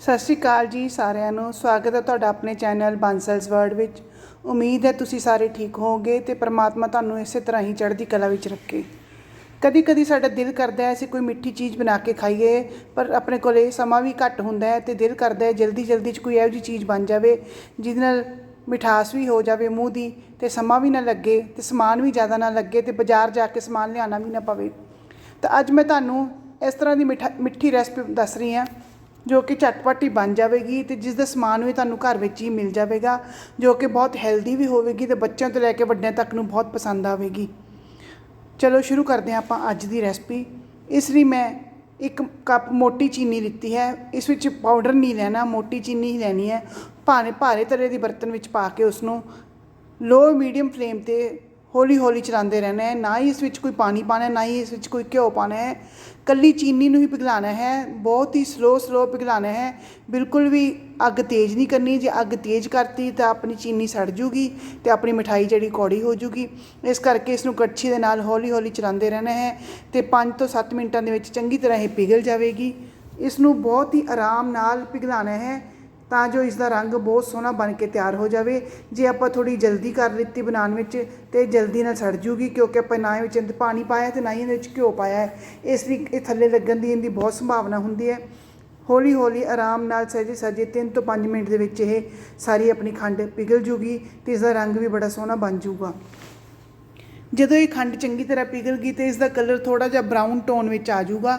ਸਤਿ ਸ਼੍ਰੀ ਅਕਾਲ ਜੀ ਸਾਰਿਆਂ ਨੂੰ। ਸਵਾਗਤ ਹੈ ਤੁਹਾਡਾ ਆਪਣੇ ਚੈਨਲ ਬਾਂਸਲਸ ਵਰਡ ਵਿੱਚ। ਉਮੀਦ ਹੈ ਤੁਸੀਂ ਸਾਰੇ ਠੀਕ ਹੋਵੋਗੇ ਤੇ ਪ੍ਰਮਾਤਮਾ ਤੁਹਾਨੂੰ ਇਸੇ ਤਰ੍ਹਾਂ ਹੀ ਚੜ੍ਹਦੀ ਕਲਾ ਵਿੱਚ ਰੱਖੇ। ਕਦੀ ਕਦੀ ਸਾਡਾ ਦਿਲ ਕਰਦਾ ਹੈ ਅਸੀਂ ਕੋਈ ਮਿੱਠੀ ਚੀਜ਼ ਬਣਾ ਕੇ ਖਾਈਏ, ਪਰ ਆਪਣੇ ਕੋਲੇ ਸਮਾਂ ਵੀ ਘੱਟ ਹੁੰਦਾ ਹੈ ਤੇ ਦਿਲ ਕਰਦਾ ਹੈ ਜਲਦੀ ਜਲਦੀ 'ਚ ਕੋਈ ਇਹੋ ਜਿਹੀ ਚੀਜ਼ ਬਣ ਜਾਵੇ, ਜਿਹਦੇ ਨਾਲ ਮਿਠਾਸ ਵੀ ਹੋ ਜਾਵੇ ਮੂੰਹ ਦੀ ਤੇ ਸਮਾਂ ਵੀ ਨਾ ਲੱਗੇ ਤੇ ਸਮਾਨ ਵੀ ਜ਼ਿਆਦਾ ਨਾ ਲੱਗੇ ਤੇ ਬਾਜ਼ਾਰ ਜਾ ਕੇ ਸਮਾਨ ਲਿਆਉਣਾ ਵੀ ਨਾ ਪਵੇ। ਤਾਂ ਅੱਜ ਮੈਂ ਤੁਹਾਨੂੰ ਇਸ ਤਰ੍ਹਾਂ ਦੀ ਮਿਠਾ, ਮਿੱਠੀ ਰੈਸਪੀ ਦੱਸ ਰਹੀ ਹਾਂ। ਜੋ ਕਿ ਝਟਪਟ ਹੀ ਬਣ ਜਾਵੇਗੀ ਅਤੇ ਜਿਸ ਦਾ ਸਮਾਨ ਵੀ ਤੁਹਾਨੂੰ ਘਰ ਵਿੱਚ ਹੀ ਮਿਲ ਜਾਵੇਗਾ, ਜੋ ਕਿ ਬਹੁਤ ਹੈਲਦੀ ਵੀ ਹੋਵੇਗੀ ਤੇ ਬੱਚਿਆਂ ਤੋਂ ਲੈ ਕੇ ਵੱਡਿਆਂ ਤੱਕ ਨੂੰ ਬਹੁਤ ਪਸੰਦ ਆਵੇਗੀ। ਚਲੋ ਸ਼ੁਰੂ ਕਰਦੇ ਹਾਂ ਆਪਾਂ ਅੱਜ ਦੀ ਰੈਸਪੀ ਇਸ ਲਈ ਮੈਂ ਇੱਕ ਕੱਪ ਮੋਟੀ ਚੀਨੀ ਲਿੱਤੀ ਹੈ। ਇਸ ਵਿੱਚ ਪਾਊਡਰ ਨਹੀਂ ਲੈਣਾ, ਮੋਟੀ ਚੀਨੀ ਹੀ ਲੈਣੀ ਹੈ। ਭਾਰੇ ਭਾਰੇ ਤਲੇ ਦੀ ਬਰਤਨ ਵਿੱਚ ਪਾ ਕੇ ਉਸ ਨੂੰ ਲੋ ਮੀਡੀਅਮ ਫਲੇਮ ਤੇ ਹੌਲੀ ਹੌਲੀ ਚਲਾਉਂਦੇ ਰਹਿਣਾ ਹੈ, ਨਾ ਹੀ ਇਸ ਵਿੱਚ ਕੋਈ ਪਾਣੀ ਪਾਣਾ ਨਾ ਹੀ ਇਸ ਵਿੱਚ ਕੋਈ ਘਿਓ ਪਾਣਾ ਹੈ। ਕੱਲੀ ਚੀਨੀ ਨੂੰ ਹੀ ਪਿਘਲਾਣਾ ਹੈ, ਬਹੁਤ ਹੀ ਸਲੋ ਸਲੋ ਪਿਘਲਾਣਾ ਹੈ। ਬਿਲਕੁਲ ਵੀ ਅੱਗ ਤੇਜ਼ ਨਹੀਂ ਕਰਨੀ, ਜੇ ਅੱਗ ਤੇਜ਼ ਕਰਤੀ ਤਾਂ ਆਪਣੀ ਚੀਨੀ ਸੜ ਜੂਗੀ ਤੇ ਆਪਣੀ ਮਠਾਈ ਜਿਹੜੀ ਕੌੜੀ ਹੋ ਜੂਗੀ। ਇਸ ਕਰਕੇ ਇਸ ਨੂੰ ਕੜਛੀ ਦੇ ਨਾਲ ਹੌਲੀ ਹੌਲੀ ਚਲਾਉਂਦੇ ਰਹਿਣਾ ਹੈ ਤੇ 5 ਤੋਂ 7 ਮਿੰਟਾਂ ਦੇ ਵਿੱਚ ਚੰਗੀ ਤਰ੍ਹਾਂ ਇਹ ਪਿਘਲ ਜਾਵੇਗੀ। ਇਸ ਨੂੰ ਬਹੁਤ ਹੀ ਆਰਾਮ ਨਾਲ ਪਿਘਲਾਣਾ ਹੈ। ਤਾਂ ਜੋ ਇਸ ਦਾ ਰੰਗ ਬਹੁਤ ਸੋਹਣਾ ਬਣ ਕੇ ਤਿਆਰ ਹੋ ਜਾਵੇ। ਜੇ ਆਪਾਂ ਥੋੜੀ ਜਲਦੀ ਕਰ ਲਿੱਤੀ ਬਣਾਉਣ ਵਿੱਚ, ਤੇ ਜਲਦੀ ਨਾਲ ਸੜ ਜੂਗੀ, ਕਿਉਂਕਿ ਆਪਾਂ ਨਾ ਵਿੱਚ ਪਾਣੀ ਪਾਇਆ ਤੇ ਨਾ ਹੀ ਇਹਦੇ ਵਿੱਚ ਘਿਓ ਪਾਇਆ ਇਸ ਲਈ ਇਹ ਥੱਲੇ ਲੱਗਣ ਦੀ ਇਹਦੀ ਬਹੁਤ ਸੰਭਾਵਨਾ ਹੁੰਦੀ ਹੈ। ਹੌਲੀ ਹੌਲੀ ਆਰਾਮ ਨਾਲ ਸਹਿਜੇ ਸਹਿਜੇ 3 ਤੋਂ 5 ਮਿੰਟ ਦੇ ਵਿੱਚ ਇਹ ਸਾਰੀ ਆਪਣੀ ਖੰਡ ਪਿਘਲ ਜੂਗੀ ਤੇ ਇਸ ਦਾ ਰੰਗ ਵੀ ਬੜਾ ਸੋਹਣਾ ਬਣ ਜੂਗਾ। ਜਦੋਂ ਇਹ ਖੰਡ ਚੰਗੀ ਤਰ੍ਹਾਂ ਪਿਘਲ ਗਈ ਤੇ ਇਸ ਦਾ ਕਲਰ ਥੋੜਾ ਜਿਹਾ ਬਰਾਊਨ ਟੋਨ ਵਿੱਚ ਆ ਜਾਊਗਾ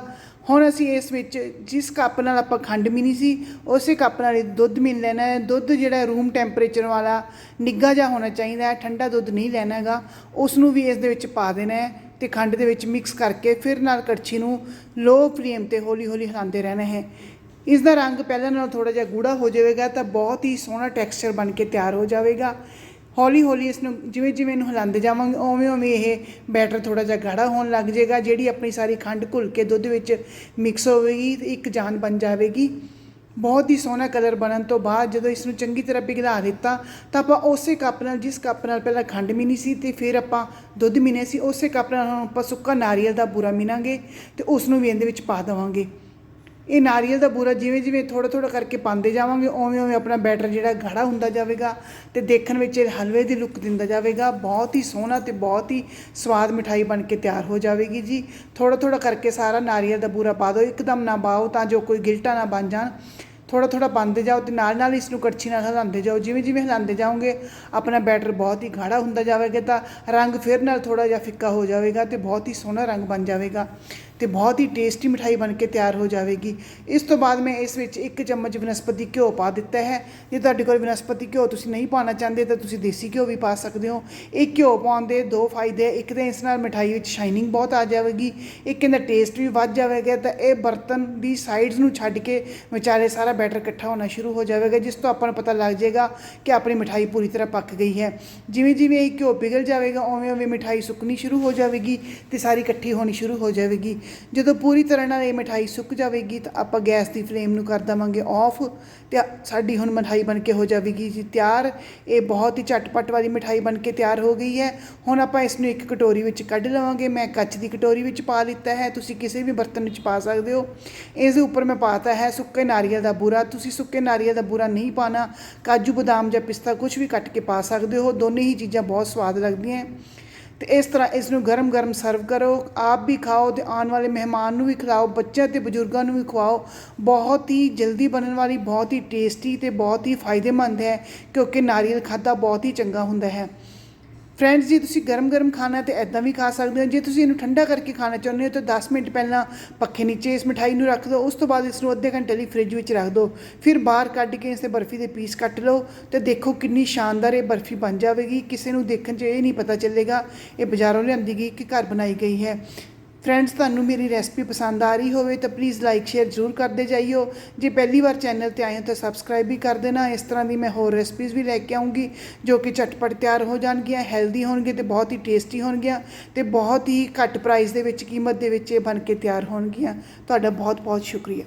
ਹੁਣ ਅਸੀਂ ਇਸ ਵਿੱਚ ਜਿਸ ਕੱਪ ਨਾਲ ਆਪਾਂ ਖੰਡ ਮਿਨੀ ਸੀ, ਉਸੇ ਕੱਪ ਨਾਲ ਇਹ ਦੁੱਧ ਮਿਲ ਲੈਣਾ ਹੈ। ਦੁੱਧ ਜਿਹੜਾ ਰੂਮ ਟੈਂਪਰੇਚਰ ਵਾਲਾ ਨਿੱਘਾ ਜਿਹਾ ਹੋਣਾ ਚਾਹੀਦਾ ਹੈ, ਠੰਡਾ ਦੁੱਧ ਨਹੀਂ ਲੈਣਾ ਹੈਗਾ। ਉਸ ਨੂੰ ਵੀ ਇਸ ਦੇ ਵਿੱਚ ਪਾ ਦੇਣਾ ਹੈ ਤੇ ਖੰਡ ਦੇ ਵਿੱਚ ਮਿਕਸ ਕਰਕੇ ਫਿਰ ਨਾਲ ਕੜਛੀ ਨੂੰ ਲੋ ਫਲੇਮ ਤੇ ਹੌਲੀ ਹੌਲੀ ਹਿਲਾਉਂਦੇ ਰਹਿਣਾ ਹੈ। ਇਸ ਦਾ ਰੰਗ ਪਹਿਲਾਂ ਨਾਲੋਂ ਥੋੜਾ ਜਿਹਾ ਗੂੜਾ ਹੋ ਜਾਵੇਗਾ ਤਾਂ ਬਹੁਤ ਹੀ ਸੋਹਣਾ ਟੈਕਸਚਰ ਬਣ ਕੇ ਤਿਆਰ ਹੋ ਜਾਵੇਗਾ। ਹੌਲੀ ਹੌਲੀ ਇਸ ਨੂੰ ਜਿਵੇਂ ਜਿਵੇਂ ਇਹਨੂੰ ਹਿਲਾਉਂਦੇ ਜਾਵਾਂਗੇ, ਉਵੇਂ ਉਵੇਂ ਇਹ ਬੈਟਰ ਥੋੜਾ ਜਿਹਾ ਗਾੜਾ ਹੋਣ ਲੱਗ ਜਾਏਗਾ, ਜਿਹੜੀ ਆਪਣੀ ਸਾਰੀ ਖੰਡ ਘੁਲ ਕੇ ਦੁੱਧ ਵਿੱਚ ਮਿਕਸ ਹੋਵੇਗੀ ਤੇ ਇੱਕ ਜਾਨ ਬਣ ਜਾਵੇਗੀ। ਬਹੁਤ ਹੀ ਸੋਹਣਾ ਕਲਰ ਬਣਨ ਤੋਂ ਬਾਅਦ ਜਦੋਂ ਇਸ ਨੂੰ ਚੰਗੀ ਤਰ੍ਹਾਂ ਪਿਘਲਾ ਦਿੱਤਾ, ਤਾਂ ਆਪਾਂ ਉਸੇ ਕੱਪ ਨਾਲ, ਜਿਸ ਕੱਪ ਨਾਲ ਪਹਿਲਾਂ ਖੰਡ ਮਿਨੀ ਸੀ ਤੇ ਫਿਰ ਆਪਾਂ ਦੁੱਧ ਮਿਨੇ ਸੀ, ਉਸੇ ਕੱਪ ਨਾਲ ਆਪਾਂ ਸੁੱਕਾ ਨਾਰੀਅਲ ਦਾ ਬੂਰਾ ਮਿਨਾਂਗੇ ਤੇ ਉਸ ਨੂੰ ਵੀ ਇਹਦੇ ਵਿੱਚ ਪਾ ਦੇਵਾਂਗੇ। ਇਹ ਨਾਰੀਅਲ ਦਾ ਬੂਰਾ ਜਿਵੇਂ ਜਿਵੇਂ ਥੋੜਾ ਥੋੜਾ ਕਰਕੇ ਪਾਉਂਦੇ ਜਾਵਾਂਗੇ, ਉਵੇਂ ਉਵੇਂ ਆਪਣਾ ਬੈਟਰ ਜਿਹੜਾ ਗਾੜਾ ਹੁੰਦਾ ਜਾਵੇਗਾ ਤੇ ਦੇਖਣ ਵਿੱਚ ਇਹ ਹਲਵੇ ਦੀ ਲੁੱਕ ਦਿੰਦਾ ਜਾਵੇਗਾ। ਬਹੁਤ ਹੀ ਸੋਹਣਾ ਤੇ ਬਹੁਤ ਹੀ ਸਵਾਦ ਮਿਠਾਈ ਬਣ ਕੇ ਤਿਆਰ ਹੋ ਜਾਵੇਗੀ ਜੀ। ਥੋੜਾ ਥੋੜਾ ਕਰਕੇ ਸਾਰਾ ਨਾਰੀਅਲ ਦਾ ਬੂਰਾ ਪਾ ਦਿਓ, ਇੱਕਦਮ ਨਾ ਪਾਓ ਤਾਂ ਜੋ ਕੋਈ ਗਿਲਟਾ ਨਾ ਬਣ ਜਾਣ। ਥੋੜਾ ਥੋੜਾ ਪਾਉਂਦੇ ਜਾਓ ਤੇ ਨਾਲ ਨਾਲ ਇਸ ਨੂੰ ਕੜਛੀ ਨਾਲ ਹਿਲਾਉਂਦੇ ਜਾਓ। ਜਿਵੇਂ ਜਿਵੇਂ ਹਿਲਾਉਂਦੇ ਜਾਓਗੇ, ਆਪਣਾ ਬੈਟਰ ਬਹੁਤ ਹੀ ਗਾੜਾ ਹੁੰਦਾ ਜਾਵੇਗਾ ਤਾਂ ਰੰਗ ਫਿਰ ਨਾਲ ਥੋੜਾ ਜਿਹਾ ਫਿੱਕਾ ਹੋ ਜਾਵੇਗਾ ਤੇ ਬਹੁਤ ਹੀ ਸੋਹਣਾ ਰੰਗ ਬਣ ਜਾਵੇਗਾ। ਤੇ ਬਹੁਤ ਹੀ ਟੇਸਟੀ ਮਿਠਾਈ ਬਣ ਕੇ ਤਿਆਰ ਹੋ ਜਾਵੇਗੀ। ਇਸ ਤੋਂ ਬਾਅਦ ਮੈਂ ਇਸ ਵਿੱਚ ਇੱਕ ਚਮਚ ਬਨਸਪਤੀ ਘਿਓ ਪਾ ਦਿੱਤਾ ਹੈ। ਜੇ ਤੁਹਾਡੇ ਕੋਲ ਬਨਸਪਤੀ ਘਿਓ ਤੁਸੀਂ ਨਹੀਂ ਪਾਉਣਾ ਚਾਹੁੰਦੇ ਤਾਂ ਤੁਸੀਂ ਦੇਸੀ ਘਿਓ ਵੀ ਪਾ ਸਕਦੇ ਹੋ। ਇਹ ਘਿਓ ਪਾਉਣ ਦੇ ਦੋ ਫਾਇਦੇ ਇੱਕ ਤਾਂ ਇਸ ਨਾਲ ਮਿਠਾਈ ਵਿੱਚ ਸ਼ਾਈਨਿੰਗ ਬਹੁਤ ਆ ਜਾਵੇਗੀ। ਇੱਕ ਇਹਦਾ ਟੇਸਟ ਵੀ ਵੱਧ ਜਾਵੇਗਾ ਤਾਂ ਇਹ ਬਰਤਨ ਦੀ ਸਾਈਡਸ ਨੂੰ ਛੱਡ ਕੇ ਵਿਚਾਲੇ ਸਾਰਾ ਬੈਟਰ ਇਕੱਠਾ ਹੋਣਾ ਸ਼ੁਰੂ ਹੋ ਜਾਵੇਗਾ, ਜਿਸ ਤੋਂ ਆਪਾਂ ਨੂੰ ਪਤਾ ਲੱਗ ਜਾਏਗਾ ਕਿ ਆਪਣੀ ਮਿਠਾਈ ਪੂਰੀ ਤਰ੍ਹਾਂ ਪੱਕ ਗਈ ਹੈ। ਜਿਵੇਂ ਜਿਵੇਂ ਇਹ ਘਿਓ ਪਿਘਲ ਜਾਵੇਗਾ, ਉਵੇਂ ਉਵੇਂ ਮਿਠਾਈ ਸੁੱਕਣੀ ਸ਼ੁਰੂ ਹੋ ਜਾਵੇਗੀ ਤੇ ਸਾਰੀ ਇਕੱਠੀ ਹੋਣੀ ਸ਼ੁਰੂ ਹੋ ਜਾਵੇਗੀ। ਜਦੋਂ ਪੂਰੀ ਤਰ੍ਹਾਂ ਨਾਲ ਇਹ ਮਿਠਾਈ ਸੁੱਕ ਜਾਵੇਗੀ ਤਾਂ ਆਪਾਂ ਗੈਸ ਦੀ ਫਲੇਮ ਨੂੰ ਕਰ ਦੇਵਾਂਗੇ ਆਫ ਤੇ ਸਾਡੀ ਹੁਣ ਮਿਠਾਈ ਬਣ ਕੇ ਹੋ ਜਾਵੇਗੀ ਜੀ ਤਿਆਰ। ਇਹ ਬਹੁਤ ਹੀ ਝਟਪਟ ਵਾਲੀ ਮਿਠਾਈ ਬਣ ਕੇ ਤਿਆਰ ਹੋ ਗਈ ਹੈ। ਹੁਣ ਆਪਾਂ ਇਸ ਨੂੰ ਇੱਕ ਕਟੋਰੀ ਵਿੱਚ ਕੱਢ ਲਵਾਂਗੇ। ਮੈਂ ਕੱਚ ਦੀ ਕਟੋਰੀ ਵਿੱਚ ਪਾ ਲਿੱਤਾ ਹੈ। ਤੁਸੀਂ ਕਿਸੇ ਵੀ ਬਰਤਨ ਵਿੱਚ ਪਾ ਸਕਦੇ ਹੋ। ਇਸ ਦੇ ਉੱਪਰ ਮੈਂ ਪਾਤਾ ਹੈ ਸੁੱਕੇ ਨਾਰੀਅਲ ਦਾ ਬੂਰਾ। ਤੁਸੀਂ ਸੁੱਕੇ ਨਾਰੀਅਲ ਦਾ ਬੂਰਾ ਨਹੀਂ ਪਾਣਾ ਕਾਜੂ ਬਦਾਮ ਜਾਂ ਪਿਸਤਾ ਕੁਝ ਵੀ ਕੱਟ ਕੇ ਪਾ ਸਕਦੇ ਹੋ। ਦੋਨੇ ਹੀ ਚੀਜ਼ਾਂ ਬਹੁਤ ਸਵਾਦ ਲੱਗਦੀਆਂ। ਤੇ ਇਸ ਤਰ੍ਹਾਂ ਇਸ ਨੂੰ ਗਰਮ ਗਰਮ ਸਰਵ ਕਰੋ, ਆਪ ਵੀ ਖਾਓ ਤੇ ਆਉਣ ਵਾਲੇ ਮਹਿਮਾਨ ਨੂੰ ਵੀ ਖਿਲਾਓ, ਬੱਚਿਆਂ ਤੇ ਬਜ਼ੁਰਗਾਂ ਨੂੰ ਵੀ ਖਵਾਓ। ਬਹੁਤ ਹੀ ਜਲਦੀ ਬਣਨ ਵਾਲੀ, ਬਹੁਤ ਹੀ ਟੇਸਟੀ ਤੇ ਬਹੁਤ ਹੀ ਫਾਇਦੇਮੰਦ ਹੈ, ਕਿਉਂਕਿ ਨਾਰੀਅਲ ਖਾਦਾ ਬਹੁਤ ਹੀ ਚੰਗਾ ਹੁੰਦਾ ਹੈ। ਫਰੈਂਡਸ ਜੀ, ਤੁਸੀਂ ਗਰਮ ਗਰਮ ਖਾਣਾ ਤੇ ਐਦਾਂ ਵੀ ਖਾ ਸਕਦੇ ਹੋ। ਜੇ ਤੁਸੀਂ ਇਹਨੂੰ ਠੰਡਾ ਕਰਕੇ ਖਾਣਾ ਚਾਹੁੰਦੇ ਹੋ, ਤਾਂ 10 ਮਿੰਟ ਪਹਿਲਾਂ ਪੱਖੇ ਨੀਚੇ ਇਸ ਮਿਠਾਈ ਨੂੰ ਰੱਖ ਦਿਓ। ਉਸ ਤੋਂ ਬਾਅਦ ਇਸ ਨੂੰ ਅੱਧੇ ਘੰਟੇ ਲਈ ਫ੍ਰਿਜ ਵਿੱਚ ਰੱਖ ਦਿਓ। ਫਿਰ ਬਾਹਰ ਕੱਢ ਕੇ ਇਸ ਦੇ ਬਰਫੀ ਦੇ ਪੀਸ ਕੱਟ ਲਓ ਤੇ ਦੇਖੋ ਕਿੰਨੀ ਸ਼ਾਨਦਾਰ ਇਹ ਬਰਫੀ ਬਣ ਜਾਵੇਗੀ। ਕਿਸੇ ਨੂੰ ਦੇਖਣ 'ਚ ਇਹ ਨਹੀਂ ਪਤਾ ਚੱਲੇਗਾ। ਇਹ ਬਾਜ਼ਾਰੋਂ ਲਿਆਂਦੀ ਗਈ ਕਿ ਘਰ ਬਣਾਈ ਗਈ ਹੈ। ਫਰੈਂਡਸ ਤੁਹਾਨੂੰ ਮੇਰੀ ਰੈਸਪੀ ਪਸੰਦ ਆ ਰਹੀ ਹੋਵੇ ਤਾਂ ਪਲੀਜ਼ ਲਾਈਕ ਸ਼ੇਅਰ ਜ਼ਰੂਰ ਕਰਦੇ ਜਾਈਓ। ਜੇ ਪਹਿਲੀ ਵਾਰ ਚੈਨਲ ਤੇ ਆਏ ਹੋ ਤਾਂ ਸਬਸਕ੍ਰਾਈਬ ਵੀ ਕਰ ਦੇਣਾ। ਇਸ ਤਰ੍ਹਾਂ ਦੀ ਮੈਂ ਹੋਰ ਰੈਸਪੀਜ਼ ਵੀ ਲੈ ਕੇ ਆਉਂਗੀ, ਜੋ ਕਿ ਝਟਪਟ ਤਿਆਰ ਹੋ ਜਾਣਗੀਆਂ ਹੈਲਦੀ ਹੋਣਗੇ ਤੇ ਬਹੁਤ ਹੀ ਟੇਸਟੀ ਹੋਣਗੀਆਂ ਤੇ ਬਹੁਤ ਹੀ ਘੱਟ ਪ੍ਰਾਈਸ ਦੇ ਵਿੱਚ, ਕੀਮਤ ਦੇ ਵਿੱਚ ਇਹ ਬਣ ਕੇ ਤਿਆਰ ਹੋਣਗੀਆਂ। ਤੁਹਾਡਾ ਬਹੁਤ ਬਹੁਤ ਸ਼ੁਕਰੀਆ।